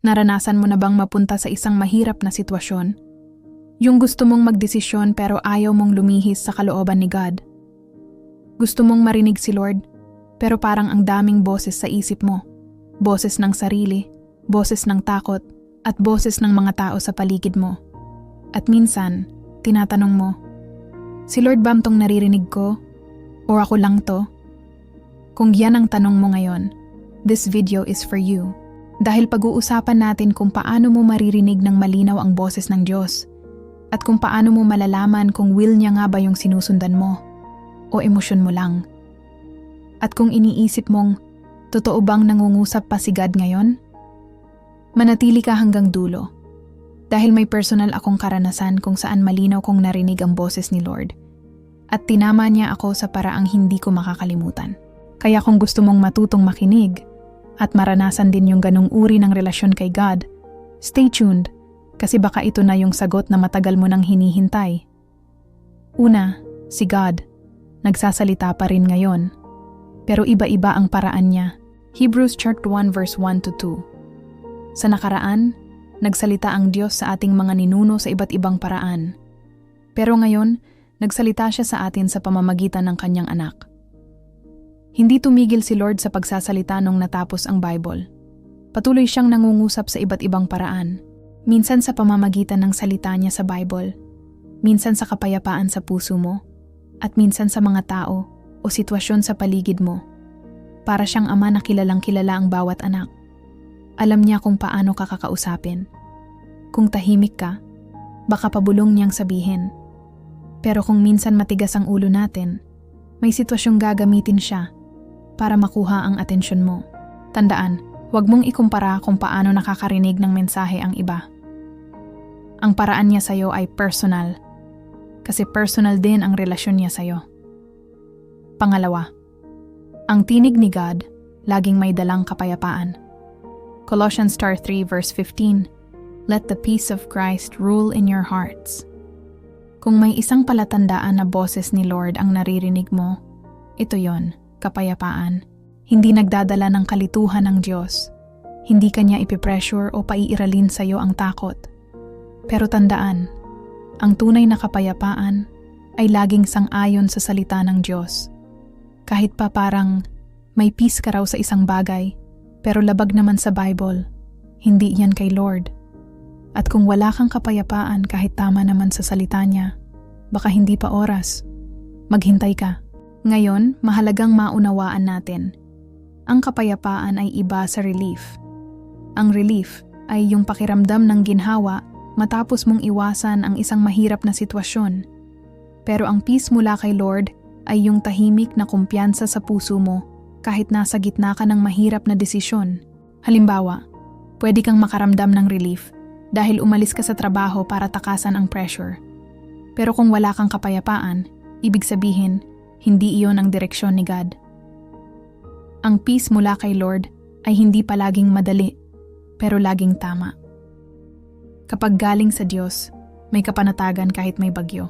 Naranasan mo na bang mapunta sa isang mahirap na sitwasyon? Yung gusto mong magdesisyon pero ayaw mong lumihis sa kalooban ni God. Gusto mong marinig si Lord, pero parang ang daming boses sa isip mo. Boses ng sarili, boses ng takot, at boses ng mga tao sa paligid mo. At minsan, tinatanong mo, Si Lord ba tong naririnig ko? O ako lang to? Kung yan ang tanong mo ngayon, this video is for you. Dahil pag-uusapan natin kung paano mo maririnig ng malinaw ang boses ng Diyos at kung paano mo malalaman kung will niya nga ba yung sinusundan mo o emosyon mo lang. At kung iniisip mong, totoo bang nangungusap pa si God ngayon? Manatili ka hanggang dulo dahil may personal akong karanasan kung saan malinaw kong narinig ang boses ni Lord at tinama niya ako sa paraang hindi ko makakalimutan. Kaya kung gusto mong matutong makinig at maranasan din yung ganong uri ng relasyon kay God, stay tuned kasi baka ito na yung sagot na matagal mo nang hinihintay. Una, si God. Nagsasalita pa rin ngayon. Pero iba-iba ang paraan niya. Hebrews chapter 1 verse 1 to 2. Sa nakaraan, nagsalita ang Diyos sa ating mga ninuno sa iba't ibang paraan. Pero ngayon, nagsalita siya sa atin sa pamamagitan ng kanyang anak. Hindi tumigil si Lord sa pagsasalita nung natapos ang Bible. Patuloy siyang nangungusap sa iba't ibang paraan. Minsan sa pamamagitan ng salita niya sa Bible, minsan sa kapayapaan sa puso mo, at minsan sa mga tao o sitwasyon sa paligid mo. Para siyang ama na kilalang kilala ang bawat anak. Alam niya kung paano ka kakausapin. Kung tahimik ka, baka pabulong niyang sabihin. Pero kung minsan matigas ang ulo natin, may sitwasyong gagamitin siya para makuha ang atensyon mo. Tandaan, huwag mong ikumpara kung paano nakakarinig ng mensahe ang iba. Ang paraan niya sa'yo ay personal, kasi personal din ang relasyon niya sa'yo. Pangalawa, ang tinig ni God laging may dalang kapayapaan. Colossians 3 verse 15, Let the peace of Christ rule in your hearts. Kung may isang palatandaan na boses ni Lord ang naririnig mo, ito yon kapayapaan. Hindi nagdadala ng kalituhan ng Diyos. Hindi kanya ipipressure o paiiralin sa iyo ang takot. Pero tandaan, ang tunay na kapayapaan ay laging sang-ayon sa salita ng Diyos. Kahit pa parang may peace ka raw sa isang bagay, pero labag naman sa Bible, hindi yan kay Lord. At kung wala kang kapayapaan kahit tama naman sa salita niya, baka hindi pa oras. Maghintay ka. Ngayon, mahalagang maunawaan natin. Ang kapayapaan ay iba sa relief. Ang relief ay yung pakiramdam ng ginhawa matapos mong iwasan ang isang mahirap na sitwasyon. Pero ang peace mula kay Lord ay yung tahimik na kumpiyansa sa puso mo kahit nasa gitna ka ng mahirap na desisyon. Halimbawa, pwede kang makaramdam ng relief dahil umalis ka sa trabaho para takasan ang pressure. Pero kung wala kang kapayapaan, ibig sabihin, hindi iyon ang direksyon ni God. Ang peace mula kay Lord ay hindi palaging madali, pero laging tama. Kapag galing sa Diyos, may kapanatagan kahit may bagyo.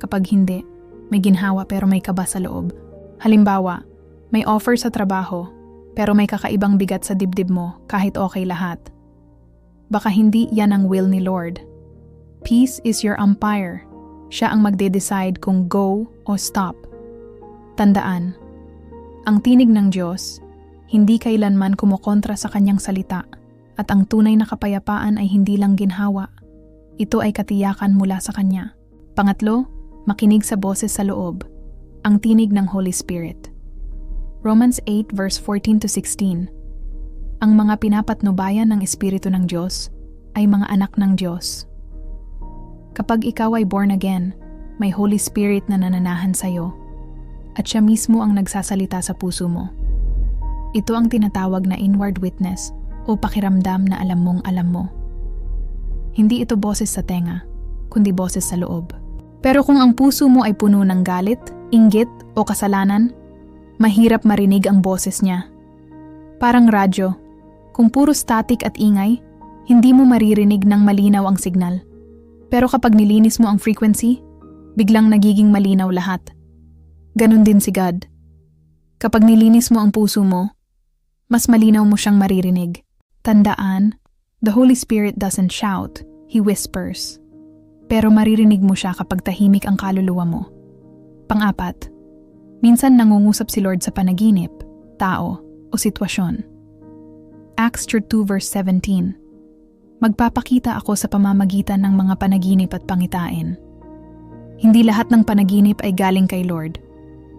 Kapag hindi, may ginhawa pero may kaba sa loob. Halimbawa, may offer sa trabaho, pero may kakaibang bigat sa dibdib mo kahit okay lahat. Baka hindi yan ang will ni Lord. Peace is your umpire. Siya ang magde-decide kung go o stop. Tandaan, ang tinig ng Diyos, hindi kailanman kumukontra sa kanyang salita at ang tunay na kapayapaan ay hindi lang ginhawa. Ito ay katiyakan mula sa kanya. Pangatlo, makinig sa boses sa loob, ang tinig ng Holy Spirit. Romans 8 verse 14 to 16. Ang mga pinapatnubayan ng Espiritu ng Diyos ay mga anak ng Diyos. Kapag ikaw ay born again, may Holy Spirit na nananahan sa iyo at siya mismo ang nagsasalita sa puso mo. Ito ang tinatawag na inward witness o pakiramdam na alam mong alam mo. Hindi ito boses sa tenga, kundi boses sa loob. Pero kung ang puso mo ay puno ng galit, inggit o kasalanan, mahirap marinig ang boses niya. Parang radyo, kung puro static at ingay, hindi mo maririnig ng malinaw ang signal. Pero kapag nilinis mo ang frequency, biglang nagiging malinaw lahat. Ganon din si God. Kapag nilinis mo ang puso mo, mas malinaw mo siyang maririnig. Tandaan, The Holy Spirit doesn't shout, He whispers. Pero maririnig mo siya kapag tahimik ang kaluluwa mo. Pang-apat, minsan nangungusap si Lord sa panaginip, tao, o sitwasyon. Acts 2 verse 17 Magpapakita ako sa pamamagitan ng mga panaginip at pangitain. Hindi lahat ng panaginip ay galing kay Lord,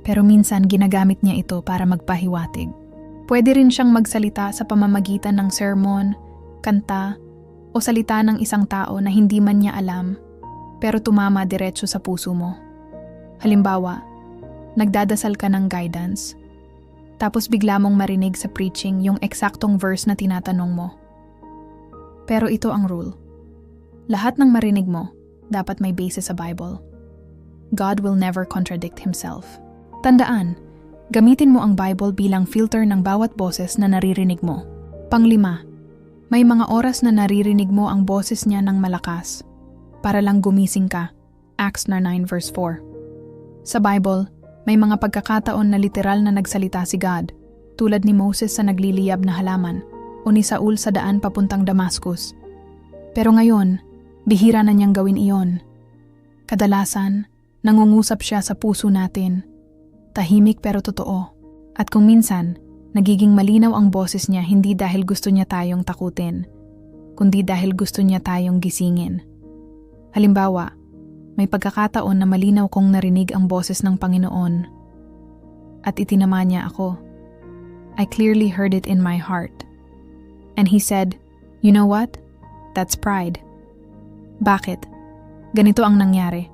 pero minsan ginagamit niya ito para magpahiwatig. Pwede rin siyang magsalita sa pamamagitan ng sermon, kanta, o salita ng isang tao na hindi man niya alam, pero tumama diretso sa puso mo. Halimbawa, nagdadasal ka ng guidance, tapos bigla mong marinig sa preaching yung eksaktong verse na tinatanong mo. Pero ito ang rule. Lahat ng marinig mo, dapat may basis sa Bible. God will never contradict Himself. Tandaan, gamitin mo ang Bible bilang filter ng bawat boses na naririnig mo. Panglima, may mga oras na naririnig mo ang boses niya ng malakas para lang gumising ka. Acts 9 verse 4. Sa Bible, may mga pagkakataon na literal na nagsalita si God, tulad ni Moses sa nagliliyab na halaman o ni Saul sa daan papuntang Damascus. Pero ngayon, bihira na niyang gawin iyon. Kadalasan, nangungusap siya sa puso natin tahimik pero totoo. At kung minsan, nagiging malinaw ang boses niya hindi dahil gusto niya tayong takutin, kundi dahil gusto niya tayong gisingin. Halimbawa, may pagkakataon na malinaw kong narinig ang boses ng Panginoon at itinama niya ako. I clearly heard it in my heart. And he said, You know what? That's pride. Bakit? Ganito ang nangyari.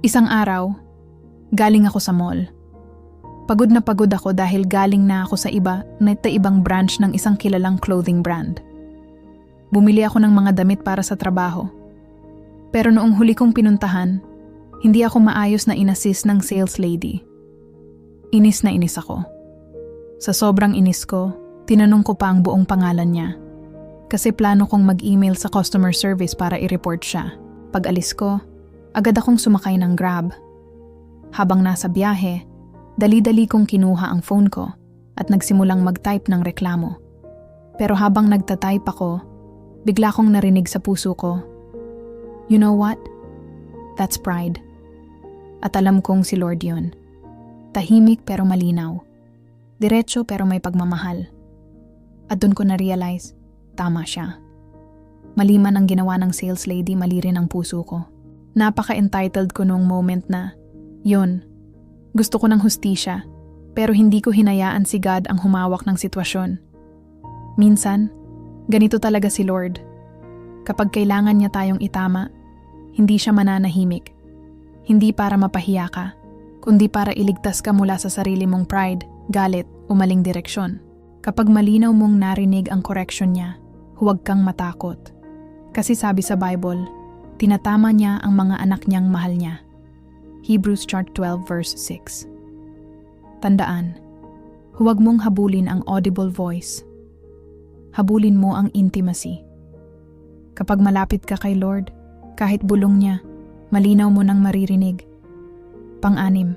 Isang araw, galing ako sa mall. Pagod na pagod ako dahil galing na ako sa iba na ibang branch ng isang kilalang clothing brand. Bumili ako ng mga damit para sa trabaho. Pero noong huli kong pinuntahan, hindi ako maayos na inassist ng sales lady. Inis na inis ako. Sa sobrang inis ko, tinanong ko pa ang buong pangalan niya. Kasi plano kong mag-email sa customer service para i-report siya. Pag alis ko, agad akong sumakay ng grab. Habang nasa biyahe, Dali-dali kong kinuha ang phone ko at nagsimulang mag-type ng reklamo. Pero habang nagta-type ako, bigla kong narinig sa puso ko, You know what? That's pride. At alam kong si Lord yun. Tahimik pero malinaw. Diretso pero may pagmamahal. At doon ko na-realize, tama siya. Maliman ang ginawa ng sales lady, mali rin ang puso ko. Napaka-entitled ko noong moment na, yun, gusto ko ng hustisya, pero hindi ko hinayaan si God ang humawak ng sitwasyon. Minsan, ganito talaga si Lord. Kapag kailangan niya tayong itama, hindi siya mananahimik. Hindi para mapahiya ka, kundi para iligtas ka mula sa sarili mong pride, galit, o maling direksyon. Kapag malinaw mong narinig ang correction niya, huwag kang matakot. Kasi sabi sa Bible, tinatama niya ang mga anak niyang mahal niya. Hebrews chart 12 verse 6. Tandaan, huwag mong habulin ang audible voice. Habulin mo ang intimacy. Kapag malapit ka kay Lord, kahit bulong niya, malinaw mo nang maririnig. Pang-anim,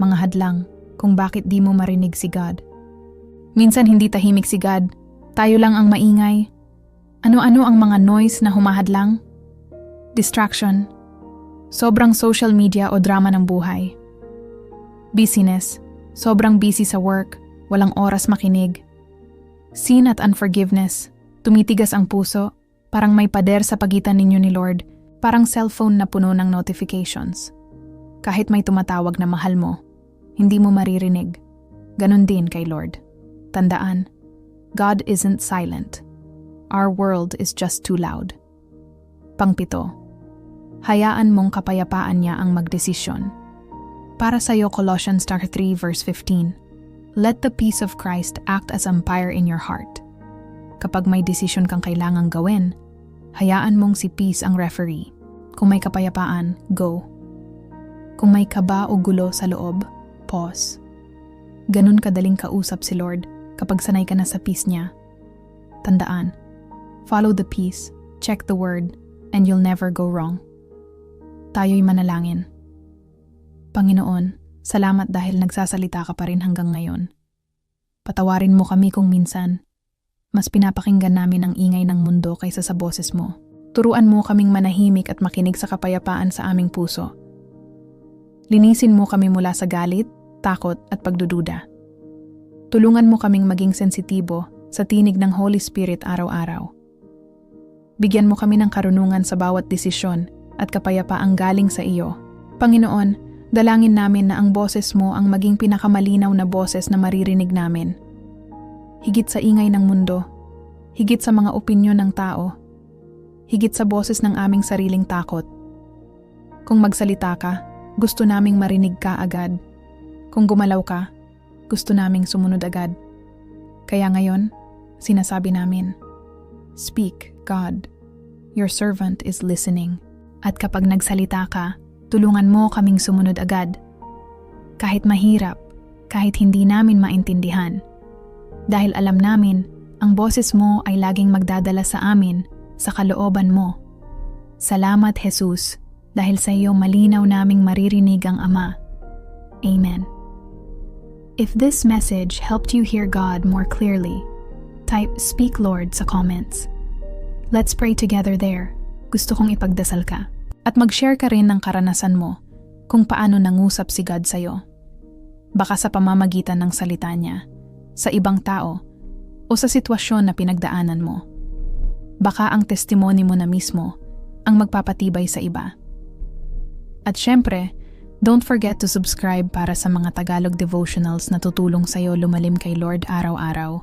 mga hadlang kung bakit di mo marinig si God. Minsan hindi tahimik si God, tayo lang ang maingay. Ano-ano ang mga noise na humahadlang? Distraction, Sobrang social media o drama ng buhay. Busyness. Sobrang busy sa work, walang oras makinig. Sin at unforgiveness. Tumitigas ang puso, parang may pader sa pagitan ninyo ni Lord, parang cellphone na puno ng notifications. Kahit may tumatawag na mahal mo, hindi mo maririnig. Ganon din kay Lord. Tandaan, God isn't silent. Our world is just too loud. Pangpito, hayaan mong kapayapaan niya ang magdesisyon. Para sa iyo Colossians 3 verse 15, Let the peace of Christ act as umpire in your heart. Kapag may desisyon kang kailangang gawin, hayaan mong si peace ang referee. Kung may kapayapaan, go. Kung may kaba o gulo sa loob, pause. Ganun kadaling kausap si Lord kapag sanay ka na sa peace niya. Tandaan, follow the peace, check the word, and you'll never go wrong tayo'y manalangin. Panginoon, salamat dahil nagsasalita ka pa rin hanggang ngayon. Patawarin mo kami kung minsan, Mas pinapakinggan namin ang ingay ng mundo kaysa sa boses mo. Turuan mo kaming manahimik at makinig sa kapayapaan sa aming puso. Linisin mo kami mula sa galit, takot at pagdududa. Tulungan mo kaming maging sensitibo sa tinig ng Holy Spirit araw-araw. Bigyan mo kami ng karunungan sa bawat desisyon at kapayapaang galing sa iyo. Panginoon, dalangin namin na ang boses mo ang maging pinakamalinaw na boses na maririnig namin. Higit sa ingay ng mundo, higit sa mga opinyon ng tao, higit sa boses ng aming sariling takot. Kung magsalita ka, gusto naming marinig ka agad. Kung gumalaw ka, gusto naming sumunod agad. Kaya ngayon, sinasabi namin, Speak, God. Your servant is listening. At kapag nagsalita ka, tulungan mo kaming sumunod agad. Kahit mahirap, kahit hindi namin maintindihan. Dahil alam namin, ang boses mo ay laging magdadala sa amin sa kalooban mo. Salamat, Jesus, dahil sa iyo malinaw naming maririnig ang Ama. Amen. If this message helped you hear God more clearly, type Speak Lord sa comments. Let's pray together there. Gusto kong ipagdasal ka. At mag-share ka rin ng karanasan mo kung paano nangusap si God sa'yo. Baka sa pamamagitan ng salita niya, sa ibang tao, o sa sitwasyon na pinagdaanan mo. Baka ang testimony mo na mismo ang magpapatibay sa iba. At syempre, don't forget to subscribe para sa mga Tagalog devotionals na tutulong sa'yo lumalim kay Lord araw-araw